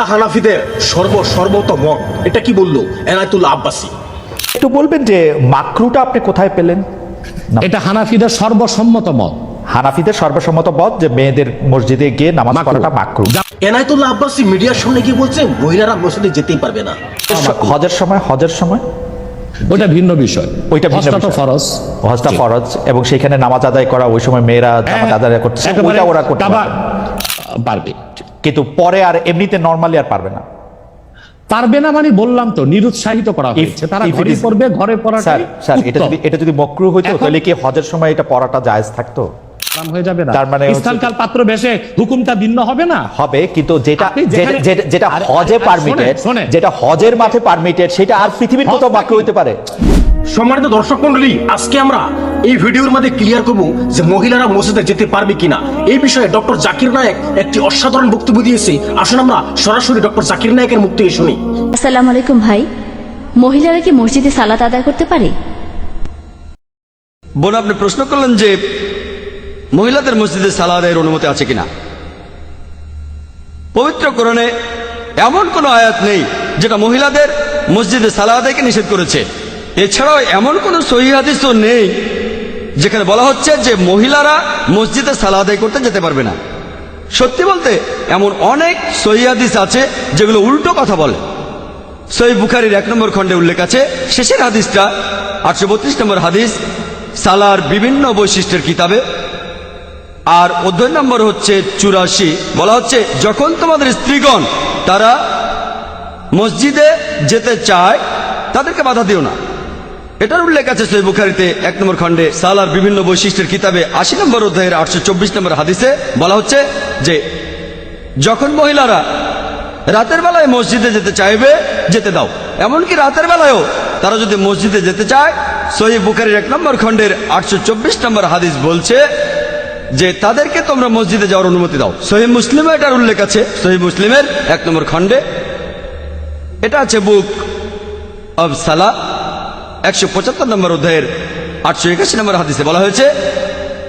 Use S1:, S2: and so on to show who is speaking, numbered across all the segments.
S1: এটা হানাফিদের সর্ব সর্বত মত। এটা কি বলল? এনায়তুল্লাহ আব্বাসী।
S2: একটু বলবেন যে মাকরুটা আপনি কোথায় পেলেন?
S3: এটা হানাফিদের সর্বসম্মত মত।
S2: হানাফিদের সর্বসম্মত পদ যে মেয়েদের মসজিদে গিয়ে নামাজ পড়াটা মাকরু।
S1: এনায়তুল্লাহ আব্বাসী মিডিয়ার সামনে গিয়ে বলছে মহিলারা মসজিদে যেতেই পারবে না।
S2: হজের সময় হজের সময়?
S3: ওটা ভিন্ন বিষয়।
S2: ওইটা ভিন্ন বিষয়।
S3: ফরজ।
S2: হজটা ফরজ এবং সেখানে নামাজ আদায় করা ওই সময় মেয়েরা নামাজ
S3: হ্যাঁ,
S2: আদায়
S3: একেবারে
S2: ওইটা ওরা করতে পারবে। কিন্তু পরে আর এমনিতে নর্মালি আর পারবে না।
S3: পারবে না মানে বললাম তো নিরুৎসাহিত করা হয়েছে। তারা ঘরে পড়বে ঘরে
S2: পড়া
S3: স্যার
S2: স্যার এটা যদি এটা যদি মকরু হইতো তাহলে কি হজের সময় এটা পড়াটা জায়েজ থাকতো?
S3: হয়ে যাবে না।
S2: তার মানে
S3: স্থানকাল পাত্র বেশে হুকুমটা ভিন্ন হবে না?
S2: হবে কিন্তু যেটা যেটা-
S3: যেখানে-
S2: যেটা- যেটা
S3: আরে-
S2: হজে পারমিটেড
S3: শোনেন, শোনেন।
S2: যেটা হজের মাঠে পারমিটেড সেটা আর পৃথিবীর
S3: হজ
S2: কোথাও
S3: নাকি?
S2: হইতে পারে।
S1: সম্মানিত দর্শক মন্ডলী আজকে আমরা এই ভিডিওর মধ্যে ক্লিয়ার করব যে মহিলারা মসজিদে যেতে পারবে কিনা। এই বিষয়ে ডক্টর জাকির নায়েক একটি অসাধারণ বক্তব্য দিয়েছে। আসুন আমরা সরাসরি ডক্টর জাকির নায়েকের মুখ থেকে শুনি।
S4: আসসালামু আলাইকুম ভাই। মহিলারা কি মসজিদে সালাত আদায় করতে পারে?
S5: বোন আপনি প্রশ্ন করলেন যে মহিলাদের মসজিদে সালা আদায়ের অনুমতি আছে কিনা। পবিত্র কোরআনে এমন কোনো আয়াত নেই যেটা মহিলাদের মসজিদে সালাদাইকে নিষেধ করেছে। এছাড়াও এমন কোনো সহি হাদিসও নেই যেখানে বলা হচ্ছে যে মহিলারা মসজিদে সালা আদায় করতে যেতে পারবে না। সত্যি বলতে, এমন অনেক সহি হাদিস আছে যেগুলো উল্টো কথা বলে। সই বুখারির এক নম্বর খণ্ডে উল্লেখ আছে, শেষের হাদিসটা, আটশো বত্রিশ নম্বর হাদিস, সালার বিভিন্ন বৈশিষ্ট্যের কিতাবে। আর অধ্যয়ন নম্বর হচ্ছে চুরাশি, বলা হচ্ছে, যখন তোমাদের স্ত্রীগণ তারা মসজিদে যেতে চায়, তাদেরকে বাধা দিও না। এটার উল্লেখ আছে সই বুখারিতে, এক নম্বর খণ্ডে, সালার বিভিন্ন বৈশিষ্ট্যের কিতাবে আশি নম্বর অধ্যায়ের আটশো চব্বিশ নম্বর হাদিসে বলা হচ্ছে যে, যখন মহিলারা রাতের বেলায় মসজিদে যেতে চাইবে, যেতে দাও। এমনকি রাতের বেলায়ও তারা যদি মসজিদে যেতে চায় সহি বুখারির এক নম্বর খণ্ডের আটশো চব্বিশ নম্বর হাদিস বলছে যে, তাদেরকে তোমরা মসজিদে যাওয়ার অনুমতি দাও। সহি মুসলিমে এটার উল্লেখ আছে সহি মুসলিমের এক নম্বর খণ্ডে। এটা আছে বুক অব সালা একশো পঁচাত্তর নম্বর অধ্যায়ের আটশো একাশি নম্বর হাদিসে বলা হয়েছে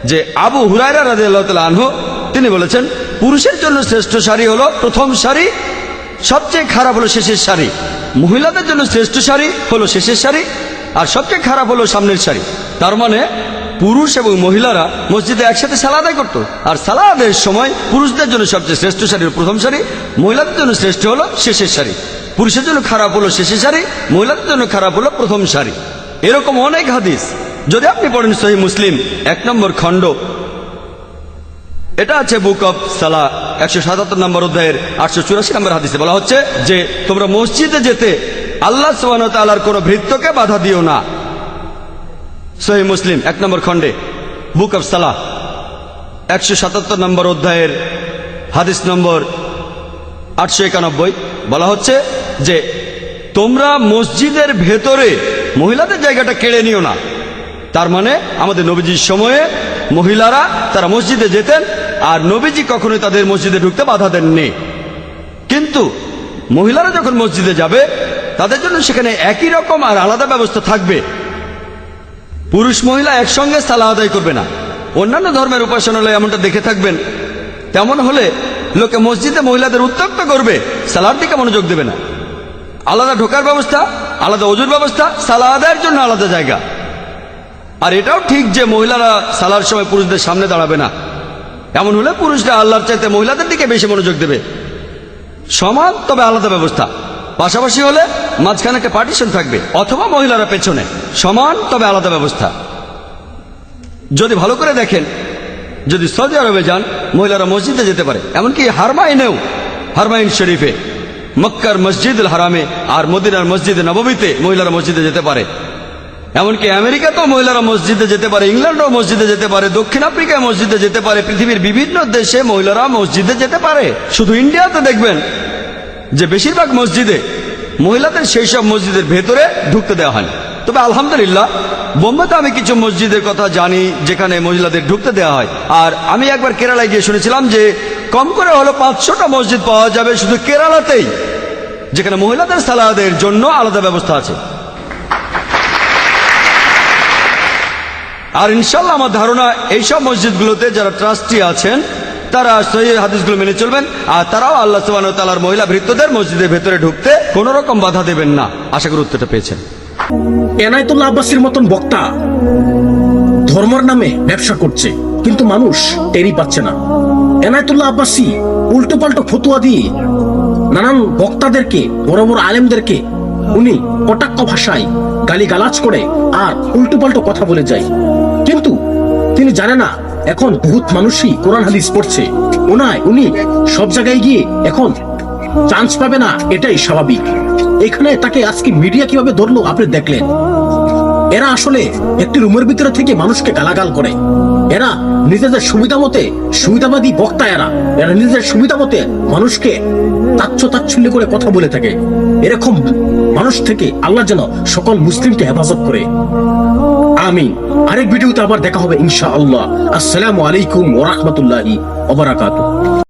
S5: যে আবু হুরায়রা রাজি আল্লাহ আনহু, তিনি বলেছেন, পুরুষের জন্য শ্রেষ্ঠ শাড়ি হলো প্রথম শাড়ি, সবচেয়ে খারাপ হলো শেষের শাড়ি। মহিলাদের জন্য শ্রেষ্ঠ শাড়ি হলো শেষের শাড়ি, আর সবচেয়ে খারাপ হলো সামনের শাড়ি। তার মানে পুরুষ এবং মহিলারা মসজিদে একসাথে সালাদাই করত, আর সালাদের সময় পুরুষদের জন্য সবচেয়ে শ্রেষ্ঠ শাড়ি প্রথম শাড়ি, মহিলাদের জন্য শ্রেষ্ঠ হলো শেষের শাড়ি। পুরুষের জন্য খারাপ হলো শেষের শাড়ি মহিলাদের জন্য খারাপ হলো প্রথম শাড়ি এরকম অনেক হাদিস। যদি আপনি পড়েন সহি মুসলিম, এক নম্বর খণ্ড। এটা আছে বুক অফ সালা, একশো সাতাত্তর নম্বর অধ্যায়ের আটশো চুরাশি নম্বর হাদিসে। বলা হচ্ছে যে, তোমরা মসজিদে যেতে আল্লাহ সুবাহ তালার কোনো ভৃত্যকে বাধা দিও না। সহি মুসলিম, এক নম্বর খণ্ডে, বুক অফ সালা, একশো সাতাত্তর নম্বর অধ্যায়ের হাদিস নম্বর আটশো একানব্বই। বলা হচ্ছে যে তোমরা মসজিদের ভেতরে মহিলাদের জায়গাটা কেড়ে নিও না। তার মানে আমাদের নবীজির সময়ে মহিলারা তারা মসজিদে যেতেন আর নবীজি কখনোই তাদের মসজিদে ঢুকতে বাধা দেননি। কিন্তু মহিলারা যখন মসজিদে যাবে, তাদের জন্য সেখানে একই রকম আর আলাদা ব্যবস্থা থাকবে। পুরুষ মহিলা একসঙ্গে সালা আদায় করবে না। অন্যান্য ধর্মের উপাসনালয় এমনটা দেখে থাকবেন। তেমন হলে লোকে মসজিদে মহিলাদের উত্তক্ত করবে, সালার দিকে মনোযোগ দেবে না। আলাদা ঢোকার ব্যবস্থা, আলাদা অজুর ব্যবস্থা সালা আদায়ের জন্য আলাদা জায়গা। আর এটাও ঠিক যে মহিলারা সালার সময় পুরুষদের সামনে দাঁড়াবে না। এমন হলে পুরুষরা আল্লাহর চাইতে মহিলাদের দিকে বেশি মনোযোগ দেবে। সমান তবে আলাদা ব্যবস্থা। পাশাপাশি হলে মাঝখানে একটা পার্টিশন থাকবে, অথবা মহিলারা পেছনে। সমান তবে আলাদা ব্যবস্থা। যদি ভালো করে দেখেন, যদি সৌদি আরবে যান, মহিলারা মসজিদে যেতে পারে। এমনকি হারমাইনেও, হারমাইন শরীফে। মক্কার মসজিদ হারামে আর মদিনার মসজিদে নবমীতে মহিলারা মসজিদে যেতে পারে। এমনকি আমেরিকাতেও মহিলারা মসজিদে যেতে পারে, ইংল্যান্ডও মসজিদে যেতে পারে, দক্ষিণ আফ্রিকায় মসজিদে যেতে পারে, পৃথিবীর বিভিন্ন দেশে মহিলারা মসজিদে যেতে পারে। শুধু ইন্ডিয়াতে দেখবেন যে বেশিরভাগ মসজিদে মহিলাদের সেই সব মসজিদের ভেতরে ঢুকতে দেওয়া হয় তবে আলহামদুলিল্লাহ, বোম্বেতে আমি কিছু মসজিদের কথা জানি যেখানে মহিলাদের ঢুকতে দেওয়া হয়। আর আমি একবার কেরালায় গিয়ে শুনেছিলাম যে কম করে হলো পাঁচশোটা মসজিদ পাওয়া যাবে শুধু কেরালাতেই। যেখানে মহিলাদের সালাদের জন্য আলাদা ব্যবস্থা আছে। আর ইনশাল্লাহ আমার ধারণা এইসব মসজিদগুলোতে যারা ট্রাস্টি আছেন, তারা সহি হাদিসগুলো মেনে চলবেন, আর তারাও আল্লাহ সুবাহ তালার মহিলা ভৃত্যদের মসজিদের ভেতরে ঢুকতে কোন রকম বাধা দেবেন না। আশা করি উত্তরটা পেয়েছেন।
S1: এনায়তুল্লাহ আব্বাসীর মতন বক্তা ধর্মর নামে ব্যবসা করছে, কিন্তু মানুষ টেরি পাচ্ছে না। এনায়তুল্লাহ আব্বাসী উল্টো পাল্টো ফতুয়া দিয়ে নানান বক্তাদেরকে, বড় বড় আলেমদেরকে উনি কটাক্ষ ভাষায় গালি গালাজ করে আর উল্টো পাল্টো কথা বলে যায়। কিন্তু তিনি জানে না, এখন বহুত মানুষই কোরআন হাদিস পড়ছে। ওনায় উনি সব জায়গায় গিয়ে এখন চান্স পাবে না, এটাই স্বাভাবিক। এখানে তাকে আজকে মিডিয়া কীভাবে ধরলো, আপনি দেখলেন। এরা আসলে একটি রুমের ভিতরে থেকে মানুষকে গালাগাল করে। এরা নিজেদের সুবিধা মতে সুবিধাবাদী বক্তা এরা। এরা নিজেদের সুবিধা মতে মানুষকে তাচ্ছ তাচ্ছল্য করে কথা বলে থাকে। এরকম মানুষ থেকে আল্লাহ যেন সকল মুসলিমকে হেফাজত করে। আমিন। আরেক ভিডিওতে আবার দেখা হবে ইনশাআল্লাহ। আসসালামু আলাইকুম ওয়া রাহমাতুল্লাহি ওয়া বারাকাতুহু।